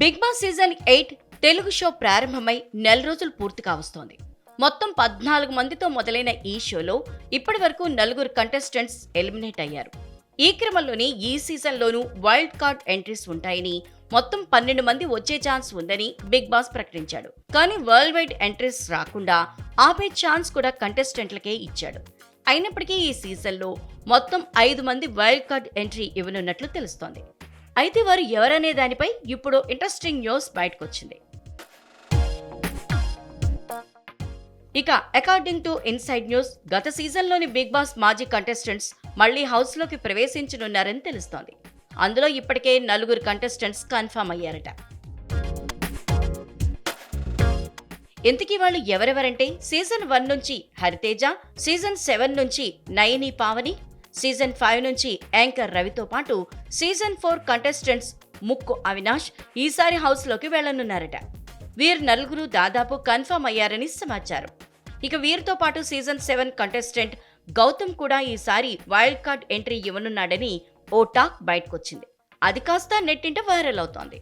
Bigg Boss season eight Telugu show ప్రారంభమై నెల రోజులు పూర్తి కావస్తోంది మొత్తం పద్నాలుగు మందితో మొదలైన ఈ షోలో ఇప్పటి వరకు నలుగురు కంటెస్టెంట్స్ ఎలిమినేట్ అయ్యారు. ఈ క్రమంలోనే ఈ సీజన్లోనూ వైల్డ్ కార్డ్ ఎంట్రీస్ ఉంటాయని మొత్తం పన్నెండు మంది వచ్చే ఛాన్స్ ఉందని బిగ్ బాస్ ప్రకటించాడు. కానీ వరల్డ్ వైడ్ ఎంట్రీస్ రాకుండా ఆపే ఛాన్స్ కూడా కంటెస్టెంట్లకే ఇచ్చాడు. అయినప్పటికీ ఈ సీజన్లో మొత్తం ఐదు మంది వైల్డ్ కార్డ్ ఎంట్రీ ఇవ్వనున్నట్లు తెలుస్తోంది. అయితే వారు ఎవరనే దానిపై ఇప్పుడు ఇంట్రెస్టింగ్ న్యూస్ బయటకొచ్చింది. ఇక అకార్డింగ్ టు ఇన్సైడ్ న్యూస్ గత సీజన్లోని బిగ్ బాస్ మాజీ కంటెస్టెంట్స్ మళ్ళీ హౌస్లోకి ప్రవేశించనున్నారని తెలుస్తోంది. అందులో ఇప్పటికే నలుగురు కంటెస్టెంట్స్ కన్ఫర్మ్ అయ్యారట. ఇంతకీ వాళ్ళు ఎవరెవరంటే? సీజన్ వన్ నుంచి హరితేజ సీజన్ సెవెన్ నుంచి నయని పావని సీజన్ ఫైవ్ నుంచి యాంకర్ రవితో పాటు సీజన్ ఫోర్ కంటెస్టెంట్స్ ముక్కు అవినాష్ ఈసారి హౌస్లోకి వెళ్ళనున్నారట వీరు నలుగురు దాదాపు కన్ఫర్మ్ అయ్యారని సమాచారం. ఇక వీరితో పాటు సీజన్ సెవెన్ కంటెస్టెంట్ గౌతమ్ కూడా ఈసారి వైల్డ్ కార్డ్ ఎంట్రీ ఇవ్వనున్నాడని ఓ టాక్ బయటకొచ్చింది. అది కాస్త నెట్టింట వైరల్ అవుతోంది.